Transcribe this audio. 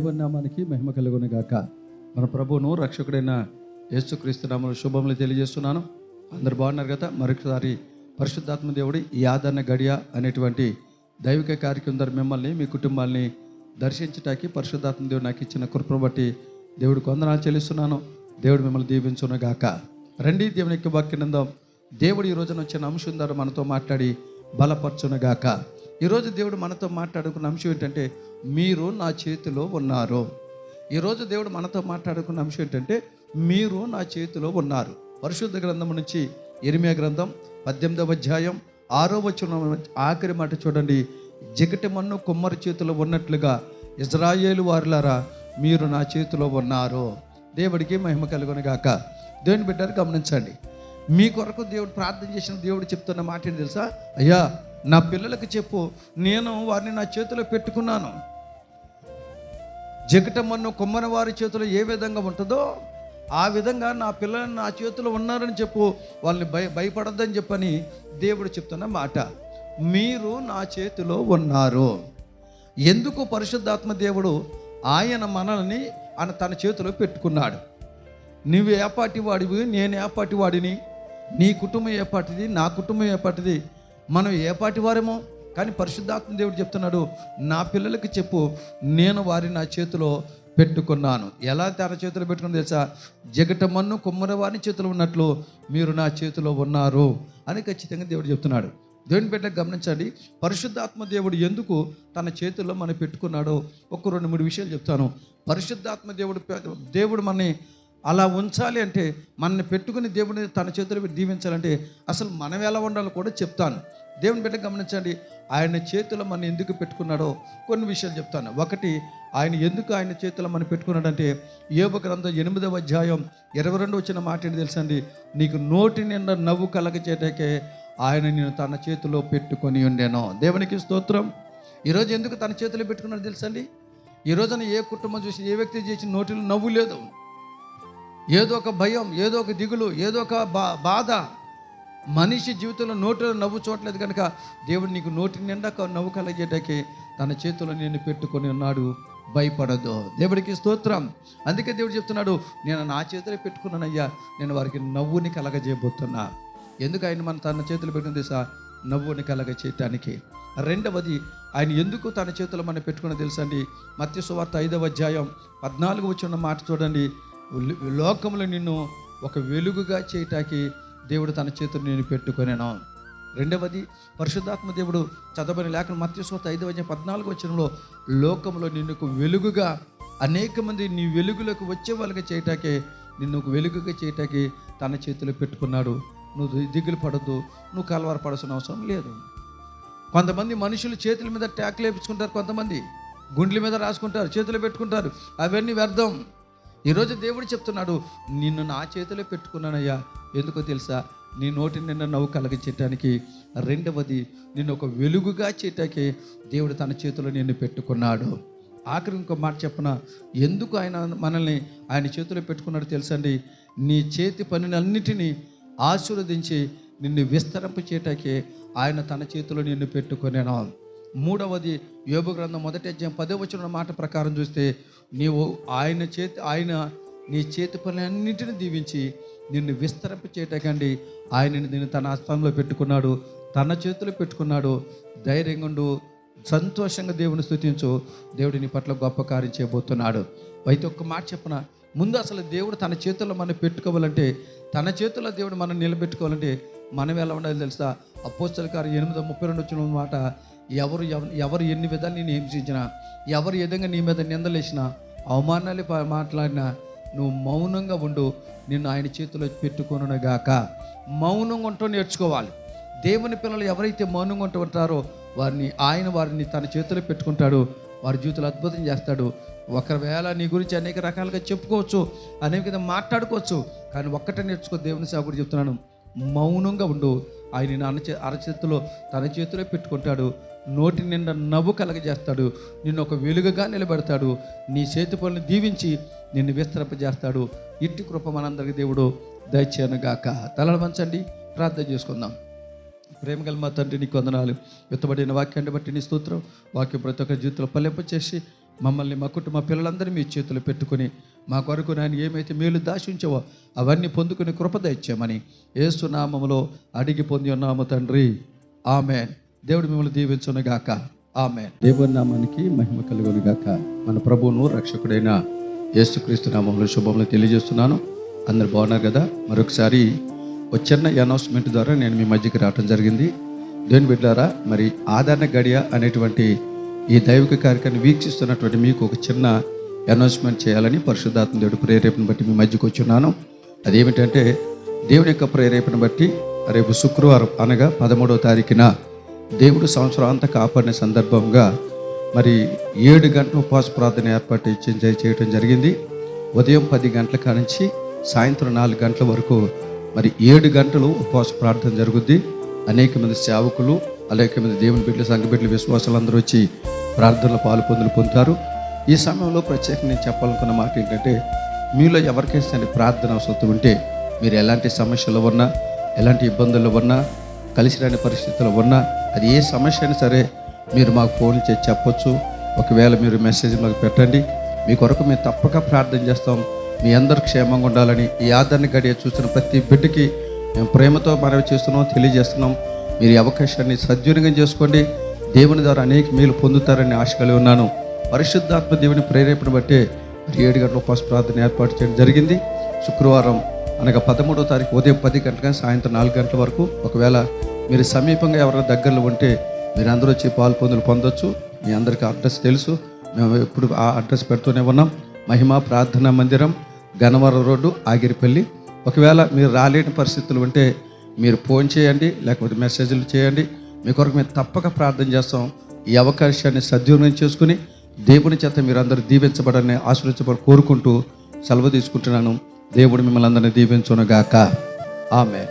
దేవుని నామానికి మహిమ కలుగునిగాక. మన ప్రభువును రక్షకుడైన యేసుక్రీస్తు నామములో శుభములు తెలియజేస్తున్నాను. అందరు బాగున్నారు కదా? మరొకసారి పరిశుద్ధాత్మ దేవుడి ఈ ఆదరణ గడియ అనేటువంటి దైవిక కార్యక్రమం ద్వారా మిమ్మల్ని మీ కుటుంబాల్ని దర్శించటానికి పరిశుద్ధాత్మ దేవుడు నాకు ఇచ్చిన కృపను బట్టి దేవుడికి వందనాలు చెల్లిస్తున్నాను. దేవుడు మిమ్మల్ని దీవించును గాక రండి దేవుని యొక్క వాక్యనందం. దేవుడు ఈ రోజున వచ్చిన అంశం ద్వారా మనతో మాట్లాడి బలపరచునుగాక. ఈరోజు దేవుడు మనతో మాట్లాడుకున్న అంశం ఏంటంటే మీరు నా చేతిలో ఉన్నారు. ఈరోజు దేవుడు మనతో మాట్లాడుకున్న అంశం ఏంటంటే మీరు నా చేతిలో ఉన్నారు. పరిశుద్ధ గ్రంథం నుంచి ఎరిమియా గ్రంథం పద్దెనిమిదవ అధ్యాయం ఆరో వచ్చిన ఆఖరి మాట చూడండి. జిగటి మన్ను కుమ్మరి చేతిలో ఉన్నట్లుగా ఇజ్రాయేలు వారులారా మీరు నా చేతిలో ఉన్నారు. దేవుడికి మహిమ కలుగును గాక. దేవుని బిడ్డారు గమనించండి. మీ కొరకు దేవుడు ప్రార్థన చేసిన దేవుడు చెప్తున్న మాట ఏంటి తెలుసా? అయ్యా నా పిల్లలకు చెప్పు నేను వారిని నా చేతిలో పెట్టుకున్నాను. జగటమ్మను కొమ్మన వారి చేతిలో ఏ విధంగా ఉంటుందో ఆ విధంగా నా పిల్లలు నా చేతిలో ఉన్నారని చెప్పు. వాళ్ళని భయ భయపడద్దని చెప్పని దేవుడు చెప్తున్న మాట. మీరు నా చేతిలో ఉన్నారు. ఎందుకు పరిశుద్ధాత్మ దేవుడు ఆయన మనల్ని ఆయన తన చేతిలో పెట్టుకున్నాడు? నువ్వు ఏ వాడివి నేను ఏపాటి వాడిని? నీ కుటుంబం ఏపాటిది నా కుటుంబం ఏపాటిది? మనం ఏ పాటి వారేమో కానీ పరిశుద్ధాత్మ దేవుడు చెప్తున్నాడు నా పిల్లలకి చెప్పు నేను వారి నా చేతిలో పెట్టుకున్నాను. ఎలా తన చేతిలో పెట్టుకుని తెలుసా? జగటమన్ను మన్ను వారి చేతిలో ఉన్నట్లు మీరు నా చేతిలో ఉన్నారు అని ఖచ్చితంగా దేవుడు చెప్తున్నాడు. దేవుని బిడ్డ గమనించండి పరిశుద్ధాత్మ దేవుడు ఎందుకు తన చేతుల్లో మనం పెట్టుకున్నాడో ఒక రెండు మూడు విషయాలు చెప్తాను. పరిశుద్ధాత్మ దేవుడు దేవుడు మనని అలా ఉంచాలి అంటే మనల్ని పెట్టుకుని దేవుడిని తన చేతులు దీవించాలంటే అసలు మనం ఎలా ఉండాలో కూడా చెప్తాను. దేవుని బిడ్డ గమనించండి. ఆయన చేతిలో మనం ఎందుకు పెట్టుకున్నాడో కొన్ని విషయాలు చెప్తాను. ఒకటి ఆయన ఎందుకు ఆయన చేతిలో మనం పెట్టుకున్నాడంటే ఏవ గ్రంథం ఎనిమిదవ అధ్యాయం ఇరవై రెండు వచ్చిన మాట ఏంటి తెలుసండి? నీకు నోటి నిండా నవ్వు కలగచేటకే ఆయన నేను తన చేతిలో పెట్టుకొని ఉండేను. దేవునికి స్తోత్రం. ఈరోజు ఎందుకు తన చేతిలో పెట్టుకున్నాడు తెలుసండి? ఈ రోజున ఏ కుటుంబం చూసి ఏ వ్యక్తి చేసిన నోటిలో నవ్వు లేదు. ఏదో ఒక భయం ఏదో ఒక దిగులు ఏదో ఒక బా బాధ. మనిషి జీవితంలో నోటిలో నవ్వు చూడలేదు కనుక దేవుడు నీకు నోటి నిండా నవ్వు కలిగేటకి తన చేతిలో నేను పెట్టుకొని ఉన్నాడు. భయపడదు దేవుడికి స్తోత్రం. అందుకే దేవుడు చెప్తున్నాడు నేను నా చేతిలో పెట్టుకున్నానయ్యా నేను వారికి నవ్వుని కలగజేయబోతున్నా. ఎందుకు ఆయన మన తన చేతులు పెట్టుకుంది తెలుసా? నవ్వుని కలగ చేయటానికి రెండవది ఆయన ఎందుకు తన చేతులు మనం పెట్టుకున్న తెలుసా అండి మత్స్య సువార్త ఐదవ అధ్యాయం పద్నాలుగు వచ్చిన మాట చూడండి. లోకంలో నిన్ను ఒక వెలుగుగా చేయటానికి దేవుడు తన చేతులు నేను పెట్టుకొనేను. రెండవది పరిశుద్ధాత్మ దేవుడు చదవని లేఖను మత్స్యస్వత ఐదు వచ్చిన పద్నాలుగు వచ్చినలో లోకంలో నిన్ను ఒక వెలుగుగా అనేక మంది నీ వెలుగులోకి వచ్చే వాళ్ళకి చేయటాకే నిన్ను ఒక వెలుగుగా చేయటానికి తన చేతిలో పెట్టుకున్నాడు. నువ్వు దిగులు పడద్దు నువ్వు కలవర పడాల్సిన అవసరం లేదు. కొంతమంది మనుషులు చేతుల మీద ట్యాక్లు వేపించుకుంటారు కొంతమంది. గుండెల మీద రాసుకుంటారు చేతులు పెట్టుకుంటారు. అవన్నీ వ్యర్థం. ఈరోజు దేవుడు చెప్తున్నాడు నిన్ను నా చేతిలో పెట్టుకున్నానయ్యా. ఎందుకో తెలుసా? నీ నోటి నిన్న నవ్వు కలిగించటానికి. రెండవది నిన్ను ఒక వెలుగుగా చేయటానికి దేవుడు తన చేతిలో నిన్ను పెట్టుకున్నాడు. ఆఖరి ఇంకో మాట చెప్పన ఎందుకు ఆయన మనల్ని ఆయన చేతిలో పెట్టుకున్నాడు తెలుసండి? నీ చేతి పనులన్నిటినీ ఆశీర్వదించి నిన్ను విస్తరింప చేయటానికి ఆయన తన చేతిలో నిన్ను పెట్టుకునేనా. మూడవది యోగు గ్రంథం మొదటి అధ్యాయం పదే వచ్చిన మాట ప్రకారం చూస్తే నీవు ఆయన చేతి ఆయన నీ చేతి పనులన్నింటిని దీవించి నిన్ను విస్తరింప చేయటకండి ఆయన నిన్ను తన హస్తంలో పెట్టుకున్నాడు తన చేతిలో పెట్టుకున్నాడు. ధైర్యంగా ఉండు సంతోషంగా దేవుని స్థుతించు దేవుడు నీ పట్ల గొప్ప కార్యం చేయబోతున్నాడు. అయితే ఒక్క మాట చెప్పన? ముందు అసలు దేవుడు తన చేతుల్లో మనం పెట్టుకోవాలంటే తన చేతుల్లో దేవుడు మనం నిలబెట్టుకోవాలంటే మనం ఎలా ఉండాలి తెలుసా? అపోస్తల గారు ఎనిమిది ముప్పై రెండు వచ్చిన మాట ఎవరు ఎవ- ఎవరు ఎన్ని విధాలు నేను హింసించినా ఎవరు విధంగా నీ మీద నిందలేసినా అవమానాలు మాట్లాడినా నువ్వు మౌనంగా ఉండు నిన్ను ఆయన చేతిలో పెట్టుకొనుగాక మౌనంగా ఉంటూ నేర్చుకోవాలి. దేవుని పిల్లలు ఎవరైతే మౌనంగా ఉంటూ ఉంటారో వారిని ఆయన వారిని తన చేతిలో పెట్టుకుంటాడు వారి జీవితంలో అద్భుతం చేస్తాడు. ఒకవేళ నీ గురించి అనేక రకాలుగా చెప్పుకోవచ్చు అనేక విధంగా మాట్లాడుకోవచ్చు కానీ ఒక్కటే నేర్చుకో దేవుని సేవకుడు చెప్తున్నాను. మౌనంగా ఉండు ఆయన అరచే అనచే అరచేతిలో తన చేతిలో పెట్టుకుంటాడు. నోటి నిండా నవ్వు కలగజేస్తాడు. నిన్ను ఒక వెలుగుగా నిలబెడతాడు. నీ చేతి పనులు దీవించి నిన్ను విస్తరింపజేస్తాడు. ఇట్టి కృప మనందరికి దేవుడు దయచేయనుగాక తలలు వంచండి. ప్రార్థన చేసుకుందాం. ప్రేమగల మా తండ్రి నీకు వందనాలు. ఎత్తబడిన వాక్యాన్ని బట్టి నీ స్తోత్రం. వాక్యం ప్రతి ఒక్కరి జీవితంలో పల్లెంపు చేసి మమ్మల్ని మా కుటుంబ పిల్లలందరినీ మీ చేతులు పెట్టుకొని మా కొరకు నేను ఏమైతే మేలు దాచి అవన్నీ పొందుకుని కృపద ఇచ్చామని ఏసునామములో అడిగి పొంది ఉన్నాము తండ్రి. ఆమె దేవుడు మిమ్మల్ని దీవించునుగాక ఆమె దేవుని నామానికి మహిమ కలుగునుగాక మన ప్రభువును రక్షకుడైన యేసుక్రీస్తు నామంలో శుభములు తెలియజేస్తున్నాను. అందరు బాగున్నారు కదా? మరొకసారి ఒక చిన్న అనౌన్స్మెంట్ ద్వారా నేను మీ మధ్యకి రావడం జరిగింది. దేని బిడ్డారా మరి ఆదరణ గడియ అనేటువంటి ఈ దైవిక కార్యక్రమాన్ని వీక్షిస్తున్నటువంటి మీకు ఒక చిన్న అనౌన్స్మెంట్ చేయాలని పరిశుద్ధాత్మ దేవుడు ప్రేరేపణ బట్టి మీ మధ్యకి వచ్చున్నాను. అదేమిటంటే దేవుని యొక్క ప్రేరేపణ బట్టి రేపు శుక్రవారం అనగా పదమూడవ తారీఖున దేవుడు సంవత్సరం అంతా కాపాడిన సందర్భంగా మరి ఏడు గంటల ఉపవాస ప్రార్థన ఏర్పాటు చే- చేయటం జరిగింది. ఉదయం పది గంటల కానించి సాయంత్రం నాలుగు గంటల వరకు మరి ఏడు గంటలు ఉపవాస ప్రార్థన జరుగుద్ది. అనేక మంది సేవకులు అనేక మంది దేవుని బిడ్డలు సంఘ బిడ్డలు విశ్వాసాలు అందరూ వచ్చి ప్రార్థనలో పాలు పొందులు పొందుతారు. ఈ సమయంలో ప్రత్యేకంగా నేను చెప్పాలనుకున్న మాట ఏంటంటే మీలో ఎవరికైనా సరే ప్రార్థన అవసరం ఉంటే మీరు ఎలాంటి సమస్యలు ఉన్నా ఎలాంటి ఇబ్బందులు ఉన్నా కలిసి రాని పరిస్థితులు ఉన్నా అది ఏ సమస్య అయినా సరే మీరు మాకు ఫోన్ చేసి చెప్పొచ్చు. ఒకవేళ మీరు మెసేజ్ మాకు పెట్టండి. మీ కొరకు మేము తప్పక ప్రార్థన చేస్తాం. మీ అందరు క్షేమంగా ఉండాలని ఈ ఆదరణ గడియ చూస్తున్న ప్రతి బిడ్డకి మేము ప్రేమతో మనవి చేస్తున్నాం తెలియజేస్తున్నాం. మీరు ఈ అవకాశాన్ని సద్వినియోగం చేసుకోండి. దేవుని ద్వారా అనేక మేలు పొందుతారని ఆశ కలిగి ఉన్నాను. పరిశుద్ధాత్మ దేవుని ప్రేరేపణ బట్టే మరి ఏడు గంటల ఉపవాస ప్రార్థన ఏర్పాటు చేయడం జరిగింది. శుక్రవారం అనగా పదమూడవ తారీఖు ఉదయం పది గంటల సాయంత్రం నాలుగు గంటల వరకు ఒకవేళ మీరు సమీపంగా ఎవరైనా దగ్గరలో ఉంటే మీరు అందరూ వచ్చి పాలు పొందులు పొందొచ్చు. మీ అందరికీ అడ్రస్ తెలుసు. మేము ఎప్పుడు ఆ అడ్రస్ పెడుతూనే ఉన్నాం. మహిమ ప్రార్థనా మందిరం గనవరం రోడ్డు ఆగిరిపల్లి. ఒకవేళ మీరు రాలేని పరిస్థితులు ఉంటే మీరు ఫోన్ చేయండి లేకపోతే మెసేజ్లు చేయండి. మీ కొరకు మేము తప్పక ప్రార్థన చేస్తాం. ఈ అవకాశాన్ని సద్వినియోగం చేసుకుని దేవుని చేత మీరందరూ దీవించబడని ఆశ్రయించబడి కోరుకుంటూ సెలవు తీసుకుంటున్నాను. దేవుడు మిమ్మల్ని అందరినీ దీవించునుగాక. ఆమె